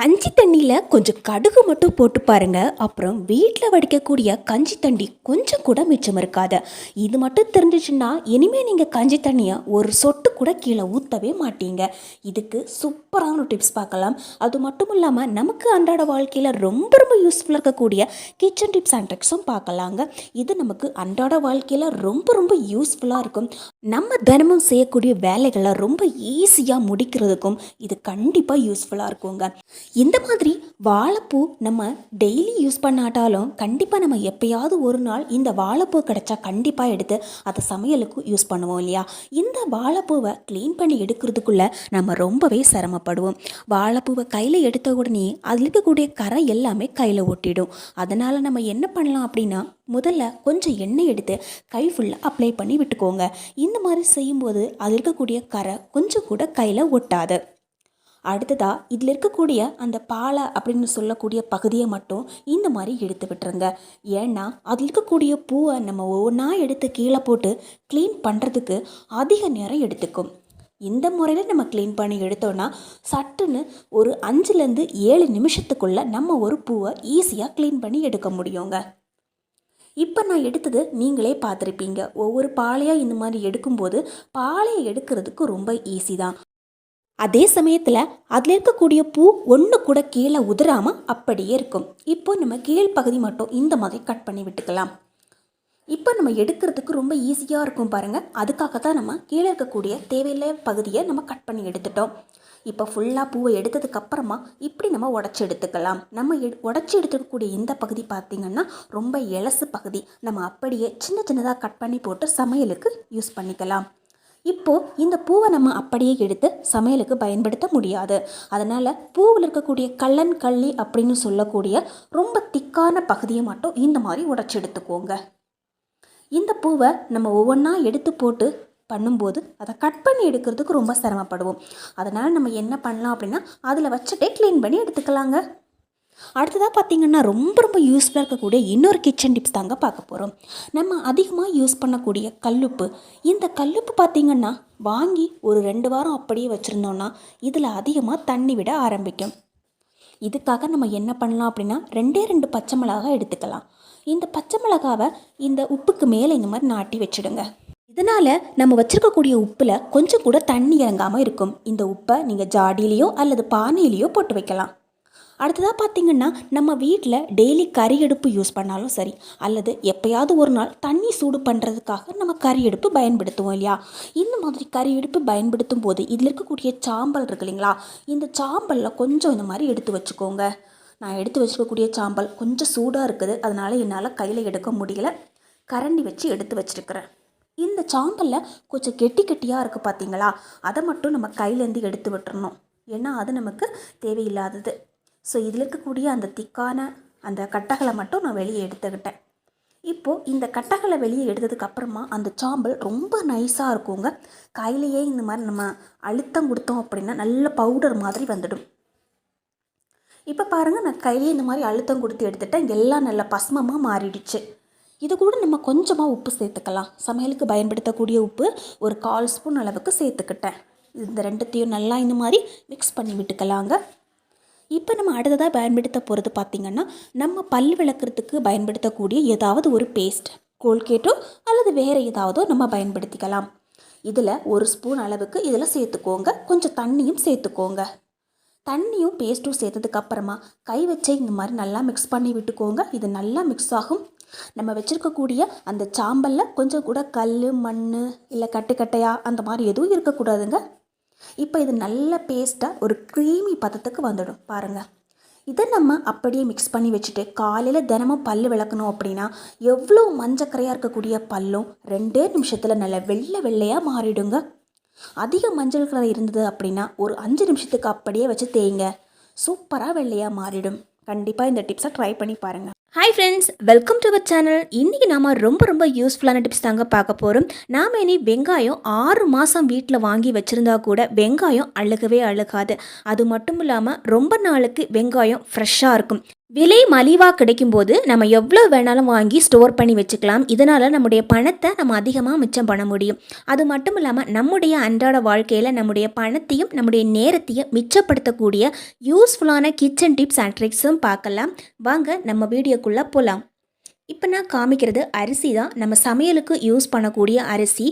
கஞ்சி தண்ணியில் கொஞ்சம் கடுகு மட்டும் போட்டு பாருங்க. அப்புறம் வீட்டில் வடிக்கக்கூடிய கஞ்சி தண்ணி கொஞ்சம் கூட மிச்சம் இருக்காது. இது மட்டும் தெரிஞ்சிச்சுன்னா இனிமேல் நீங்கள் கஞ்சி தண்ணியை ஒரு சொட்டு கூட கீழே ஊற்றவே மாட்டீங்க. இதுக்கு சூப்பரான டிப்ஸ் பார்க்கலாம். அது மட்டும் இல்லாமல் நமக்கு அன்றாட வாழ்க்கையில் ரொம்ப ரொம்ப யூஸ்ஃபுல்லாக இருக்கக்கூடிய கிச்சன் டிப்ஸ் அண்ட் ட்ரிக்ஸும் பார்க்கலாங்க. இது நமக்கு அன்றாட வாழ்க்கையில் ரொம்ப ரொம்ப யூஸ்ஃபுல்லாக இருக்கும். நம்ம தினமும் செய்யக்கூடிய வேலைகளை ரொம்ப ஈஸியாக முடிக்கிறதுக்கும் இது கண்டிப்பாக யூஸ்ஃபுல்லாக இருக்குங்க. இந்த மாதிரி வாழைப்பூ நம்ம டெய்லி யூஸ் பண்ணாட்டாலும் கண்டிப்பாக நம்ம எப்பயாவது ஒரு நாள் இந்த வாழைப்பூ கிடைச்சா கண்டிப்பாக எடுத்து அதை சமையலுக்கு யூஸ் பண்ணுவோம் இல்லையா? இந்த வாழைப்பூவை க்ளீன் பண்ணி எடுக்கிறதுக்குள்ளே நம்ம ரொம்பவே சிரமப்படுவோம். வாழைப்பூவை கையில் எடுத்த உடனே அதில் இருக்கக்கூடிய கரை எல்லாமே கையில் ஒட்டிடும். அதனால் நம்ம என்ன பண்ணலாம் அப்படின்னா முதல்ல கொஞ்சம் எண்ணெய் எடுத்து கை ஃபுல்லாக அப்ளை பண்ணி விட்டுக்கோங்க. இந்த மாதிரி செய்யும்போது அதில் இருக்கக்கூடிய கரை கொஞ்சம் கூட கையில் ஒட்டாது. அடுத்ததாக இதில் இருக்கக்கூடிய அந்த பாலை அப்படின்னு சொல்லக்கூடிய பகுதியை மட்டும் இந்த மாதிரி எடுத்து விட்டுருங்க. ஏன்னா அதில் இருக்கக்கூடிய பூவை நம்ம ஒவ்வொன்றா எடுத்து கீழே போட்டு க்ளீன் பண்ணுறதுக்கு அதிக நேரம் எடுத்துக்கும். இந்த முறையில் நம்ம க்ளீன் பண்ணி எடுத்தோன்னா சட்டுன்னு ஒரு அஞ்சுலேருந்து ஏழு நிமிஷத்துக்குள்ளே நம்ம ஒரு பூவை ஈஸியாக க்ளீன் பண்ணி எடுக்க முடியுங்க. இப்போ நான் எடுத்தது நீங்களே பார்த்துருப்பீங்க. ஒவ்வொரு பாலையாக இந்த மாதிரி எடுக்கும்போது பாலையை எடுக்கிறதுக்கு ரொம்ப ஈஸி தான். அதே சமயத்தில் அதில் இருக்கக்கூடிய பூ ஒன்று கூட கீழே உதிராமல் அப்படியே இருக்கும். இப்போ நம்ம கீழ் பகுதி மட்டும் இந்த மாதிரி கட் பண்ணி விட்டுக்கலாம். இப்போ நம்ம எடுக்கிறதுக்கு ரொம்ப ஈஸியாக இருக்கும் பாருங்கள் அதுக்காக தான் நம்ம கீழே இருக்கக்கூடிய தேவையில்லை பகுதியை நம்ம கட் பண்ணி எடுத்துட்டோம். இப்போ ஃபுல்லாக பூவை எடுத்ததுக்கு அப்புறமா இப்படி நம்ம உடச்சி எடுத்துக்கலாம். நம்ம எடு உடச்சி எடுத்துக்கக்கூடிய இந்த பகுதி பார்த்திங்கன்னா ரொம்ப எலசு பகுதி. நம்ம அப்படியே சின்ன சின்னதாக கட் பண்ணி போட்டு சமையலுக்கு யூஸ் பண்ணிக்கலாம். இப்போது இந்த பூவை நம்ம அப்படியே எடுத்து சமையலுக்கு பயன்படுத்த முடியாது. அதனால் பூவில் இருக்கக்கூடிய கள்ளன் கள்ளி அப்படின்னு சொல்லக்கூடிய ரொம்ப திக்கான பகுதியை மட்டும் இந்த மாதிரி உடச்சி எடுத்துக்கோங்க. இந்த பூவை நம்ம ஒவ்வொன்றா எடுத்து போட்டு பண்ணும்போது அதை கட் பண்ணி எடுக்கிறதுக்கு ரொம்ப சிரமப்படுவோம். அதனால் நம்ம என்ன பண்ணலாம் அப்படின்னா அதில் வச்சுட்டே க்ளீன் பண்ணி எடுத்துக்கலாங்க. அடுத்ததாக பார்த்திங்கன்னா ரொம்ப ரொம்ப யூஸ்ஃபுல்லாக இருக்கக்கூடிய இன்னொரு கிச்சன் டிப்ஸ் தாங்க பார்க்க போகிறோம் நம்ம அதிகமாக யூஸ் பண்ணக்கூடிய கல்லுப்பு. இந்த கல்லுப்பு பார்த்திங்கன்னா வாங்கி ஒரு ரெண்டு வாரம் அப்படியே வச்சுருந்தோன்னா இதில் அதிகமாக தண்ணி விட ஆரம்பிக்கும். இதுக்காக நம்ம என்ன பண்ணலாம் அப்படின்னா ரெண்டே ரெண்டு பச்சை மிளகாய் எடுத்துக்கலாம். இந்த பச்சை மிளகாவை இந்த உப்புக்கு மேலே இந்த மாதிரி நாட்டி வச்சுடுங்க. இதனால் நம்ம வச்சுருக்கக்கூடிய உப்பில் கொஞ்சம் கூட தண்ணி இறங்காமல் இருக்கும். இந்த உப்பை நீங்கள் ஜாடியிலையோ அல்லது பானையிலையோ போட்டு வைக்கலாம். அடுத்ததாக பார்த்தீங்கன்னா நம்ம வீட்டில் டெய்லி கறி அடுப்பு யூஸ் பண்ணாலும் சரி அல்லது எப்பயாவது ஒரு நாள் தண்ணி சூடு பண்ணுறதுக்காக நம்ம கறி அடுப்பு பயன்படுத்துவோம் இல்லையா? இந்த மாதிரி கறி அடுப்பு பயன்படுத்தும் போது இதில் இருக்கக்கூடிய சாம்பல் இருக்கு இல்லைங்களா? இந்த சாம்பலில் கொஞ்சம் இந்த மாதிரி எடுத்து வச்சுக்கோங்க. நான் எடுத்து வச்சுக்கக்கூடிய சாம்பல் கொஞ்சம் சூடாக இருக்குது. அதனால் என்னால் கையில் எடுக்க முடியல. கரண்டி வச்சு எடுத்து வச்சுருக்கிறேன். இந்த சாம்பலில் கொஞ்சம் கெட்டி கெட்டியாக இருக்குது பார்த்தீங்களா அதை மட்டும் நம்ம கையிலேருந்து எடுத்து விட்டுறணும். ஏன்னா அது நமக்கு தேவையில்லாதது. ஸோ இதில் இருக்கக்கூடிய அந்த திக்கான அந்த கட்டகளை மட்டும் நான் வெளியே எடுத்துக்கிட்டேன். இப்போது இந்த கட்டகளை வெளியே எடுத்ததுக்கு அப்புறமா அந்த சாம்பல் ரொம்ப நைஸாக இருக்குங்க. கையிலேயே இந்த மாதிரி நம்ம அழுத்தம் கொடுத்தோம் அப்படின்னா நல்ல பவுடர் மாதிரி வந்துடும். இப்போ பாருங்கள் நான் கையிலேயே இந்த மாதிரி அழுத்தம் கொடுத்து எடுத்துட்டேன். எல்லாம் நல்ல பசுமமாக மாறிடுச்சு. இது கூட நம்ம கொஞ்சமாக உப்பு சேர்த்துக்கலாம். சமையலுக்கு பயன்படுத்தக்கூடிய உப்பு ஒரு கால் ஸ்பூன் அளவுக்கு சேர்த்துக்கிட்டேன். இந்த ரெண்டுத்தையும் நல்லா இந்த மாதிரி மிக்ஸ் பண்ணி விட்டுக்கலாங்க. இப்போ நம்ம அடுத்ததாக பயன்படுத்த போகிறது பார்த்திங்கன்னா நம்ம பல் விளக்குறதுக்கு பயன்படுத்தக்கூடிய ஏதாவது ஒரு பேஸ்ட் கோல்கேட்டோ அல்லது வேறு ஏதாவதோ நம்ம பயன்படுத்திக்கலாம். இதில் ஒரு ஸ்பூன் அளவுக்கு இதில் சேர்த்துக்கோங்க. கொஞ்சம் தண்ணியும் சேர்த்துக்கோங்க. தண்ணியும் பேஸ்ட்டும் சேர்த்ததுக்கப்புறமா கை வச்சே இந்த மாதிரி நல்லா மிக்ஸ் பண்ணி விட்டுக்கோங்க. இது நல்லா மிக்ஸ் ஆகும். நம்ம வச்சுருக்கக்கூடிய அந்த சாம்பலில் கொஞ்சம் கூட கல் மண் இல்லை கட்டுக்கட்டையா அந்த மாதிரி எதுவும் இருக்கக்கூடாதுங்க. இப்போ இது நல்ல பேஸ்ட்டாக ஒரு க்ரீமி பதத்துக்கு வந்துடும். பாருங்கள் இதை நம்ம அப்படியே மிக்ஸ் பண்ணி வச்சுட்டு காலையில் தினமும் பல் விளக்கணும் அப்படின்னா எவ்வளோ மஞ்சக்கரையாக இருக்கக்கூடிய பல்லும் ரெண்டே நிமிஷத்தில் நல்ல வெள்ளை வெள்ளையாக மாறிடுங்க. அதிக மஞ்சள் கலர் இருந்தது அப்படின்னா ஒரு அஞ்சு நிமிஷத்துக்கு அப்படியே வச்சு தேய்ங்க. சூப்பராக வெள்ளையாக மாறிடும். கண்டிப்பாக இந்த டிப்ஸை ட்ரை பண்ணி பாருங்கள் hi friends welcome to our channel இன்றைக்கி நாம் ரொம்ப ரொம்ப யூஸ்ஃபுல்லான டிப்ஸ் தாங்க பார்க்க போகிறோம் நாம் இனி வெங்காயம் ஆறு மாதம் வீட்டில் வாங்கி வச்சுருந்தா கூட வெங்காயம் அழுகவே அழுகாது. அது மட்டும் இல்லாமல் ரொம்ப நாளுக்கு வெங்காயம் ஃப்ரெஷ்ஷாக இருக்கும். விலை மலிவாக கிடைக்கும்போது நம்ம எவ்வளோ வேணாலும் வாங்கி ஸ்டோர் பண்ணி வச்சுக்கலாம். இதனால் நம்முடைய பணத்தை நம்ம அதிகமாக மிச்சம் பண்ண முடியும். அது மட்டும் இல்லாமல் நம்முடைய அன்றாட வாழ்க்கையில் நம்முடைய பணத்தையும் நம்முடைய நேரத்தையும் மிச்சப்படுத்தக்கூடிய யூஸ்ஃபுல்லான கிச்சன் டிப்ஸ் அண்ட் ட்ரிக்ஸும் பார்க்கலாம். வாங்க நம்ம வீடியோக்குள்ளே போகலாம் இப்போ நான் காமிக்கிறது அரிசி தான். நம்ம சமையலுக்கு யூஸ் பண்ணக்கூடிய அரிசி.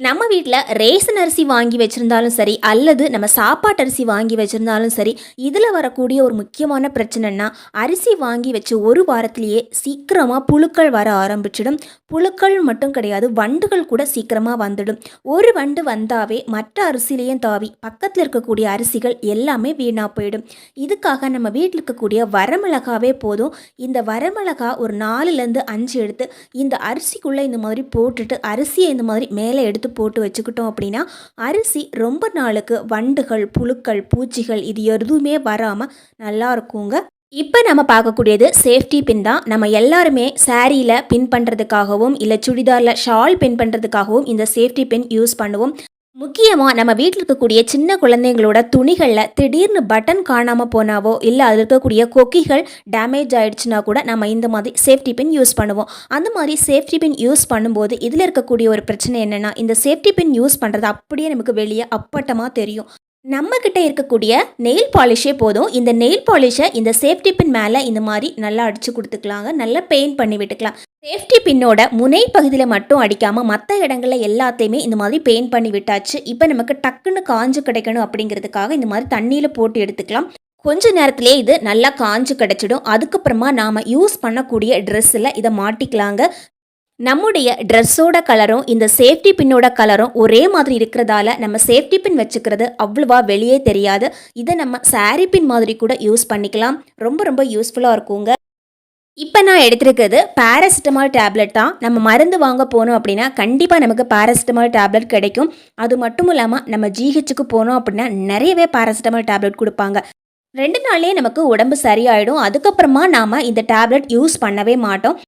நம்ம வீட்டில் ரேசன் அரிசி வாங்கி வச்சுருந்தாலும் சரி அல்லது நம்ம சாப்பாட்டு அரிசி வாங்கி வச்சுருந்தாலும் சரி இதில் வரக்கூடிய ஒரு முக்கியமான பிரச்சனைனா அரிசி வாங்கி வச்சு ஒரு வாரத்திலேயே சீக்கிரமாக புழுக்கள் வர ஆரம்பிச்சிடும். புழுக்கள் மட்டும் கிடையாது வண்டுகள் கூட சீக்கிரமாக வந்துடும். ஒரு வண்டு வந்தாவே மற்ற அரிசிலையும் தாவி பக்கத்தில் இருக்கக்கூடிய அரிசிகள் எல்லாமே வீணாக போயிடும். இதுக்காக நம்ம வீட்டில் இருக்கக்கூடிய வரமிளகாவே போதும். இந்த வரமிளகா ஒரு நாலுலேருந்து அஞ்சு எடுத்து இந்த அரிசிக்குள்ளே இந்த மாதிரி போட்டுட்டு அரிசியை இந்த மாதிரி மேலே எடுத்து போட்டு வச்சுக்கிட்டோம் அப்படின்னா அரிசி ரொம்ப நாளுக்கு வண்டுகள் புழுக்கள் பூச்சிகள் இது எதுவுமே வராமல் நல்லா இருக்குங்க இப்போ நம்ம பார்க்கக்கூடியது சேஃப்டி பின் தான். நம்ம எல்லாருமே சாரியில் பின் பண்ணுறதுக்காகவும் இல்லை சுடிதாரில் ஷால் பின் பண்ணுறதுக்காகவும் இந்த சேஃப்டி பின் யூஸ் பண்ணுவோம். முக்கியமாக நம்ம வீட்டில் இருக்கக்கூடிய சின்ன குழந்தைங்களோட துணிகளில் திடீர்னு பட்டன் காணாமல் போனாவோ இல்லை அதில் இருக்கக்கூடிய கொக்கிகள் டேமேஜ் ஆகிடுச்சுனா கூட நம்ம இந்த மாதிரி சேஃப்டி பின் யூஸ் பண்ணுவோம். அந்த மாதிரி சேஃப்டி பின் யூஸ் பண்ணும்போது இதில் இருக்கக்கூடிய ஒரு பிரச்சனை என்னென்னா இந்த சேஃப்டி பின் யூஸ் பண்ணுறது அப்படியே நமக்கு வெளியே அப்பட்டமாக தெரியும். நம்ம கிட்ட இருக்கக்கூடிய நெயில் பாலிஷே போதும். இந்த நெயில் பாலிஷை இந்த சேஃப்டி பின் மேலே இந்த மாதிரி நல்லா அடித்து கொடுத்துக்கலாங்க. நல்லா பெயிண்ட் பண்ணி விட்டுக்கலாம். சேஃப்டி பின்னோட முனை பகுதியில் மட்டும் அடிக்காமல் மற்ற இடங்களில் எல்லாத்தையுமே இந்த மாதிரி பெயிண்ட் பண்ணி விட்டாச்சு. இப்போ நமக்கு டக்குன்னு காஞ்சு கிடைக்கணும் அப்படிங்கிறதுக்காக இந்த மாதிரி தண்ணியில் போட்டு எடுத்துக்கலாம். கொஞ்ச நேரத்திலே இது நல்லா காஞ்சு கிடச்சிடும். அதுக்கப்புறமா நாம் யூஸ் பண்ணக்கூடிய ட்ரெஸ்ஸில் இதை மாட்டிக்கலாங்க. நம்முடைய ட்ரெஸ்ஸோட கலரும் இந்த சேஃப்டி பின்னோட கலரும் ஒரே மாதிரி இருக்கிறதால நம்ம சேஃப்டி பின் வச்சுக்கிறது அவ்வளவா வெளியே தெரியாது. இதை நம்ம சாரி பின் மாதிரி கூட யூஸ் பண்ணிக்கலாம். ரொம்ப ரொம்ப யூஸ்ஃபுல்லாக இருக்குங்க இப்போ நான் எடுத்திருக்கிறது பேராசிட்டமால் டேப்லெட் தான். நம்ம மருந்து வாங்க போனோம் அப்படின்னா கண்டிப்பாக நமக்கு பேராசிட்டமால் டேப்லெட் கிடைக்கும். அது மட்டும் இல்லாமல் நம்ம ஜிஹெச்சுக்கு போனோம் அப்படின்னா நிறையவே பேராசிட்டமால் டேப்லெட் கொடுப்பாங்க. ரெண்டு நாள்லேயே நமக்கு உடம்பு சரியாயிடும். அதுக்கப்புறமா நாம் இந்த டேப்லெட் யூஸ் பண்ணவே மாட்டோம்.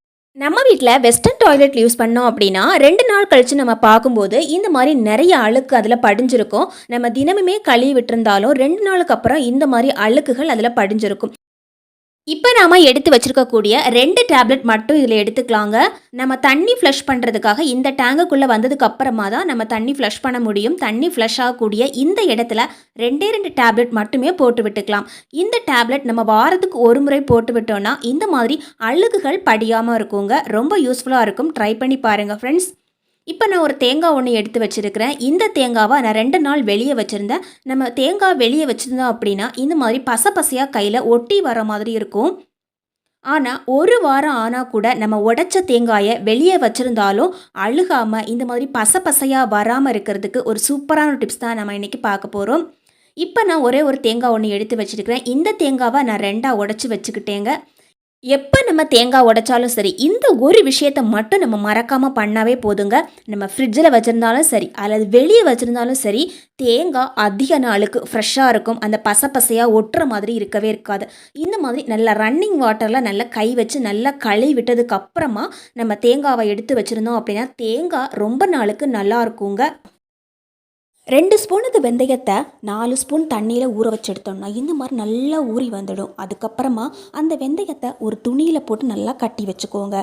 நம்ம வீட்டில் வெஸ்டர்ன் டாய்லெட் யூஸ் பண்ணோம் அப்படின்னா ரெண்டு நாள் கழித்து நம்ம பார்க்கும்போது இந்த மாதிரி நிறைய அழுக்கு அதில் படிஞ்சிருக்கும். நம்ம தினமுமே கழுவி விட்டுருந்தாலும் ரெண்டு நாளுக்கு அப்புறம் இந்த மாதிரி அழுக்குகள் அதில் படிஞ்சிருக்கும். இப்போ நாம் எடுத்து வச்சிருக்கக்கூடிய ரெண்டு டேப்லெட் மட்டும் இதில் எடுத்துக்கலாங்க. நம்ம தண்ணி ஃப்ளஷ் பண்ணுறதுக்காக இந்த டேங்குக்குள்ளே வந்ததுக்கு அப்புறமா தான் நம்ம தண்ணி ஃப்ளஷ் பண்ண முடியும். தண்ணி ஃப்ளஷ் ஆகக்கூடிய இந்த இடத்துல ரெண்டே ரெண்டு டேப்லெட் மட்டுமே போட்டு விட்டுக்கலாம். இந்த டேப்லெட் நம்ம வாரத்துக்கு ஒரு முறை போட்டு விட்டோம்னா இந்த மாதிரி அழுகுகள் படியாமல் இருக்குங்க. ரொம்ப யூஸ்ஃபுல்லாக இருக்கும். ட்ரை பண்ணி பாருங்கள் ஃப்ரெண்ட்ஸ் இப்போ நான் ஒரு தேங்காய் ஒன்று எடுத்து வச்சுருக்கிறேன். இந்த தேங்காவை நான் ரெண்டு நாள் வெளியே வச்சுருந்தேன். நம்ம தேங்காய் வெளியே வச்சுருந்தோம் அப்படின்னா இந்த மாதிரி பச பசையாக கையில் ஒட்டி வர மாதிரி இருக்கும். ஆனால் ஒரு வாரம் ஆனால் கூட நம்ம உடைச்ச தேங்காயை வெளியே வச்சுருந்தாலும் அழுகாமல் இந்த மாதிரி பச பசையாக வராமல் இருக்கிறதுக்கு ஒரு சூப்பரான டிப்ஸ் தான் நம்ம இன்றைக்கி பார்க்க போகிறோம் இப்போ நான் ஒரே ஒரு தேங்காய் ஒன்று எடுத்து வச்சுருக்கிறேன். இந்த தேங்காவை நான் ரெண்டாக உடச்சி வச்சுக்கிட்டேங்க. எப்போ நம்ம தேங்காய் உடைச்சாலும் சரி இந்த ஒரு விஷயத்தை மட்டும் நம்ம மறக்காமல் பண்ணாவே போதுங்க. நம்ம ஃப்ரிட்ஜில் வச்சுருந்தாலும் சரி அல்லது வெளியே வச்சுருந்தாலும் சரி தேங்காய் அதிக நாளுக்கு ஃப்ரெஷ்ஷாக இருக்கும். அந்த பச பசையாக ஒட்டுற மாதிரி இருக்கவே இருக்காது. இந்த மாதிரி நல்லா ரன்னிங் வாட்டரில் நல்லா கை வச்சு நல்லா கழுவி விட்டதுக்கு அப்புறமா நம்ம தேங்காவை எடுத்து வச்சுருந்தோம் அப்படின்னா தேங்காய் ரொம்ப நாளுக்கு நல்லா இருக்குங்க. ரெண்டு ஸ்பூனுக்கு வெந்தயத்தை நாலு ஸ்பூன் தண்ணியில் ஊற வச்சு எடுத்தோம்னா இந்த மாதிரி நல்லா ஊறி வந்துடும். அதுக்கப்புறமா அந்த வெந்தயத்தை ஒரு துணியில் போட்டு நல்லா கட்டி வச்சுக்கோங்க.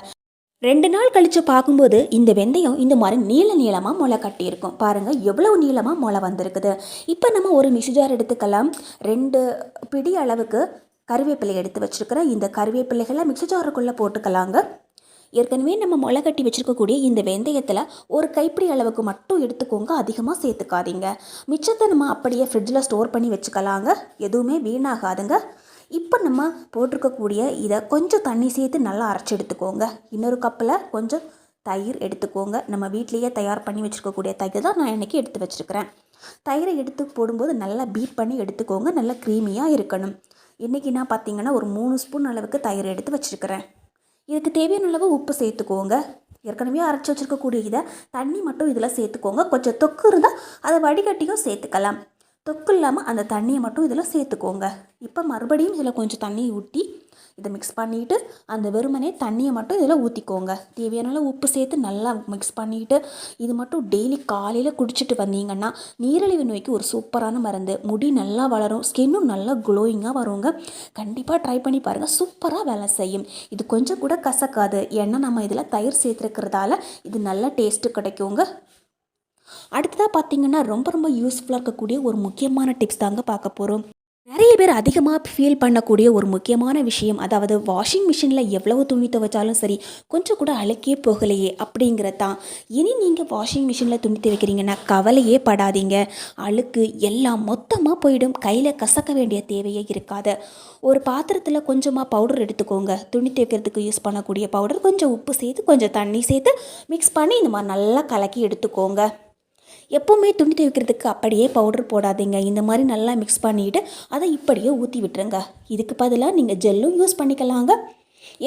ரெண்டு நாள் கழித்து பார்க்கும்போது இந்த வெந்தயம் இந்த மாதிரி நீள நீளமாக முளை கட்டியிருக்கும். பாருங்கள் எவ்வளவு நீளமாக முளை வந்திருக்குது. இப்போ நம்ம ஒரு மிஷிஜார் எடுத்துக்கலாம். ரெண்டு பிடி அளவுக்கு கருவேப்பிலை எடுத்து வச்சுருக்கிறேன் இந்த கருவேப்பிலைகளை மிக்சி ஜாருக்குள்ளே போட்டுக்கலாங்க. ஏற்கனவே நம்ம முளை கட்டி வச்சுருக்கக்கூடிய இந்த வெந்தயத்தில் ஒரு கைப்பிடி அளவுக்கு மட்டும் எடுத்துக்கோங்க அதிகமாக சேர்த்துக்காதீங்க. மிச்சத்தை நம்ம அப்படியே ஃப்ரிட்ஜில் ஸ்டோர் பண்ணி வச்சுக்கலாங்க. எதுவுமே வீணாகாதுங்க. இப்போ நம்ம போட்டிருக்கக்கூடிய இதை கொஞ்சம் தண்ணி சேர்த்து நல்லா அரைச்சி எடுத்துக்கோங்க. இன்னொரு கப்பில் கொஞ்சம் தயிர் எடுத்துக்கோங்க. நம்ம வீட்லேயே தயார் பண்ணி வச்சுருக்கக்கூடிய தயிர் தான் நான் இன்றைக்கி எடுத்து வச்சுருக்கிறேன். தயிரை எடுத்து போடும்போது நல்லா பீட் பண்ணி எடுத்துக்கோங்க. நல்லா க்ரீமியாக இருக்கணும். இன்றைக்கி நான் பார்த்தீங்கன்னா ஒரு மூணு ஸ்பூன் அளவுக்கு தயிர் எடுத்து வச்சுருக்கிறேன். இதுக்கு தேவையான அளவு உப்பு சேர்த்துக்கோங்க. ஏற்கனவே அரைச்சி வச்சுருக்கக்கூடிய இதை தண்ணி மட்டும் இதில் சேர்த்துக்கோங்க. கொஞ்சம் தொக்கு இருந்தால் அதை வடிகட்டியும் சேர்த்துக்கலாம். தொக்கு இல்லாமல் அந்த தண்ணியை மட்டும் இதில் சேர்த்துக்கோங்க. இப்போ மறுபடியும் இதில் கொஞ்சம் தண்ணி ஊற்றி இதை மிக்ஸ் பண்ணிவிட்டு அந்த வெறுமனே தண்ணியை மட்டும் இதில் ஊற்றிக்கோங்க தேவையான உப்பு சேர்த்து நல்லா மிக்ஸ் பண்ணிவிட்டு இது மட்டும் டெய்லி காலையில் குடிச்சிட்டு வந்தீங்கன்னா நீரிழிவு நோய்க்கு ஒரு சூப்பரான மருந்து. முடி நல்லா வளரும் ஸ்கின்னும் நல்லா க்ளோயிங்காக வருங்க. கண்டிப்பாக ட்ரை பண்ணி பாருங்கள் சூப்பராக வேலை செய்யும். இது கொஞ்சம் கூட கசக்காது. ஏன்னா நம்ம இதில் தயிர் சேர்த்துருக்கிறதால இது நல்ல டேஸ்ட்டு கிடைக்குங்க. அடுத்ததாக பார்த்தீங்கன்னா ரொம்ப ரொம்ப யூஸ்ஃபுல்லாக இருக்கக்கூடிய ஒரு முக்கியமான டிப்ஸ் தாங்க பார்க்க போகிறோம் நிறைய பேர் அதிகமாக ஃபீல் பண்ணக்கூடிய ஒரு முக்கியமான விஷயம் அதாவது வாஷிங் மிஷினில் எவ்வளவு துணி துவைச்சாலும் சரி கொஞ்சம் கூட அழுக்கே போகலையே அப்படிங்கிறது தான் இனி நீங்கள் வாஷிங் மிஷினில் துணி துவைக்கிறீங்கன்னா கவலையே படாதீங்க. அழுக்கு எல்லாம் மொத்தமாக போயிடும். கையில் கசக்க வேண்டிய தேவையே இருக்காது. ஒரு பாத்திரத்தில் கொஞ்சமாக பவுடர் எடுத்துக்கோங்க. துணி துவைக்கிறதுக்கு யூஸ் பண்ணக்கூடிய பவுடர் கொஞ்சம் உப்பு சேர்த்து கொஞ்சம் தண்ணி சேர்த்து மிக்ஸ் பண்ணி இந்த மாதிரி நல்லா கலக்கி எடுத்துக்கோங்க. எப்போவுமே துணி துவைக்கிறதுக்கு அப்படியே பவுடர் போடாதீங்க. இந்த மாதிரி நல்லா மிக்ஸ் பண்ணிவிட்டு அதை இப்படியே ஊற்றி விட்டுருங்க. இதுக்கு பதிலாக நீங்கள் ஜெல்லும் யூஸ் பண்ணிக்கலாங்க.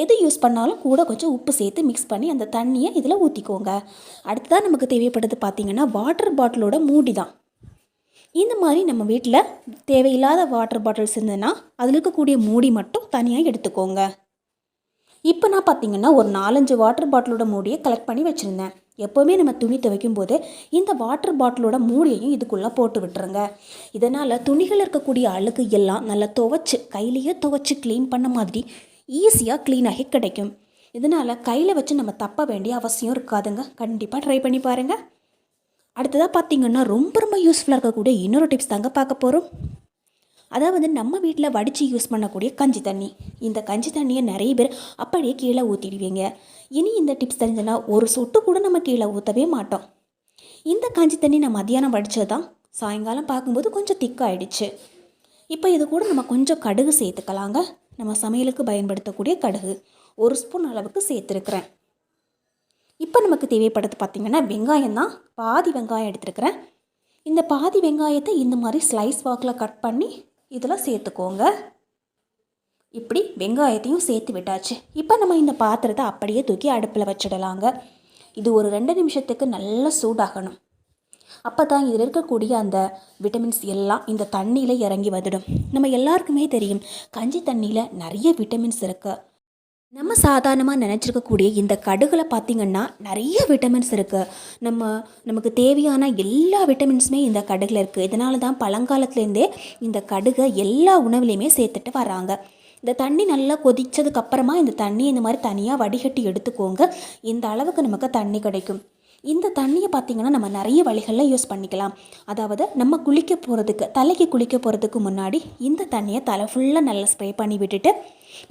எது யூஸ் பண்ணாலும் கூட கொஞ்சம் உப்பு சேர்த்து மிக்ஸ் பண்ணி அந்த தண்ணியை இதில் ஊற்றிக்கோங்க அடுத்ததாக நமக்கு தேவைப்படுறது பார்த்திங்கன்னா வாட்டர் பாட்டிலோட மூடி தான். இந்த மாதிரி நம்ம வீட்டில் தேவையில்லாத வாட்டர் பாட்டில்ஸ் இருந்ததுன்னா அதில் இருக்கக்கூடிய மூடி மட்டும் தனியாக எடுத்துக்கோங்க. இப்போ நான் பார்த்தீங்கன்னா ஒரு நாலஞ்சு வாட்டர் பாட்டிலோட மூடியை கலெக்ட் பண்ணி வச்சுருந்தேன். எப்போவுமே நம்ம துணி துவைக்கும் போது இந்த வாட்டர் பாட்டிலோட மூடியையும் இதுக்குள்ளே போட்டு விட்டுருங்க. இதனால் துணிகள் இருக்கக்கூடிய அழுக்கு எல்லாம் நல்லா துவைச்சி கையிலேயே துவைச்சி க்ளீன் பண்ண மாதிரி ஈஸியாக க்ளீனாகி கிடைக்கும். இதனால் கையில் வச்சு நம்ம தப்ப வேண்டிய அவசியம் இருக்காதுங்க. கண்டிப்பாக ட்ரை பண்ணி பாருங்கள் அடுத்ததாக பார்த்தீங்கன்னா ரொம்ப ரொம்ப யூஸ்ஃபுல்லாக இருக்கக்கூடிய இன்னொரு டிப்ஸ் தாங்க பார்க்க போகிறோம் அதாவது நம்ம வீட்டில் வடித்து யூஸ் பண்ணக்கூடிய கஞ்சி தண்ணி. இந்த கஞ்சி தண்ணியை நிறைய பேர் அப்படியே கீழே ஊற்றிடுவீங்க இனி இந்த டிப்ஸ் தெரிஞ்சுன்னா ஒரு சொட்டு கூட நம்ம கீழே ஊற்றவே மாட்டோம். இந்த கஞ்சி தண்ணி நான் மத்தியானம் வடித்தது தான் சாயங்காலம் பார்க்கும்போது கொஞ்சம் திக்காயிடுச்சு இப்போ இது கூட நம்ம கொஞ்சம் கடுகு சேர்த்துக்கலாங்க. நம்ம சமையலுக்கு பயன்படுத்தக்கூடிய கடுகு. ஒரு ஸ்பூன் அளவுக்கு சேர்த்துருக்குறேன். இப்போ நமக்கு தேவைப்படுறது பார்த்திங்கன்னா வெங்காயம் தான். பாதி வெங்காயம் எடுத்துருக்கிறேன். இந்த பாதி வெங்காயத்தை இந்த மாதிரி ஸ்லைஸ் வாக்கில் கட் பண்ணி இதெல்லாம் சேர்த்துக்கோங்க. இப்படி வெங்காயத்தையும் சேர்த்து விட்டாச்சு. இப்போ நம்ம இந்த பாத்திரத்தை அப்படியே தூக்கி அடுப்பில் வச்சிடலாங்க. இது ஒரு ரெண்டு நிமிஷத்துக்கு நல்லா சூடாகணும். அப்போ தான் இதில் இருக்கக்கூடிய அந்த விட்டமின்ஸ் எல்லாம் இந்த தண்ணியில் இறங்கி வந்துடும். நம்ம எல்லாருக்குமே தெரியும் கஞ்சி தண்ணியில் நிறைய விட்டமின்ஸ் இருக்குது நம்ம சாதாரணமாக நினச்சிருக்கக்கூடிய இந்த கடுகில் பார்த்திங்கன்னா நிறைய விட்டமின்ஸ் இருக்குது நம்ம நமக்கு தேவையான எல்லா விட்டமின்ஸுமே இந்த கடுகில் இருக்குது இதனால தான் பழங்காலத்துலேருந்தே இந்த கடுகை எல்லா உணவுலேயுமே சேர்த்துட்டு வராங்க. இந்த தண்ணி நல்லா கொதித்ததுக்கப்புறமா இந்த தண்ணி இந்த மாதிரி தனியாக வடிகட்டி எடுத்துக்கோங்க. இந்த அளவுக்கு நமக்கு தண்ணி கிடைக்கும். இந்த தண்ணியை பார்த்திங்கன்னா நம்ம நிறைய வழிகளில் யூஸ் பண்ணிக்கலாம். அதாவது நம்ம குளிக்க போகிறதுக்கு தலைக்கு குளிக்க போகிறதுக்கு முன்னாடி இந்த தண்ணியை தலை ஃபுல்லாக நல்லா ஸ்ப்ரே பண்ணி விட்டுட்டு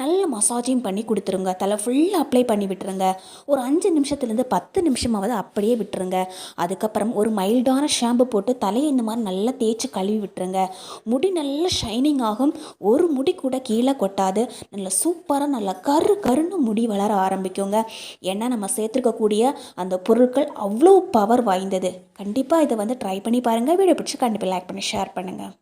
நல்ல மசாஜையும் பண்ணி கொடுத்துருங்க. தலை ஃபுல்லாக அப்ளை பண்ணி விட்டுருங்க. ஒரு அஞ்சு நிமிஷத்துலேருந்து பத்து நிமிஷமாவது அப்படியே விட்டுருங்க. அதுக்கப்புறம் ஒரு மைல்டான ஷாம்பு போட்டு தலையை இந்த மாதிரி நல்லா தேய்ச்சி கழுவி விட்டுருங்க. முடி நல்லா ஷைனிங் ஆகும். ஒரு முடி கூட கீழே கொட்டாது. நல்லா சூப்பராக நல்லா கரு கருன்னு முடி வளர ஆரம்பிக்குங்க. ஏன்னா நம்ம சேர்த்துருக்கக்கூடிய அந்த பொருட்கள் அவ்வளோ பவர் வாய்ந்தது. கண்டிப்பாக இதை வந்து ட்ரை பண்ணி பாருங்கள் வீடியோ பிடிச்சி கண்டிப்பாக லைக் பண்ணி ஷேர் பண்ணுங்கள்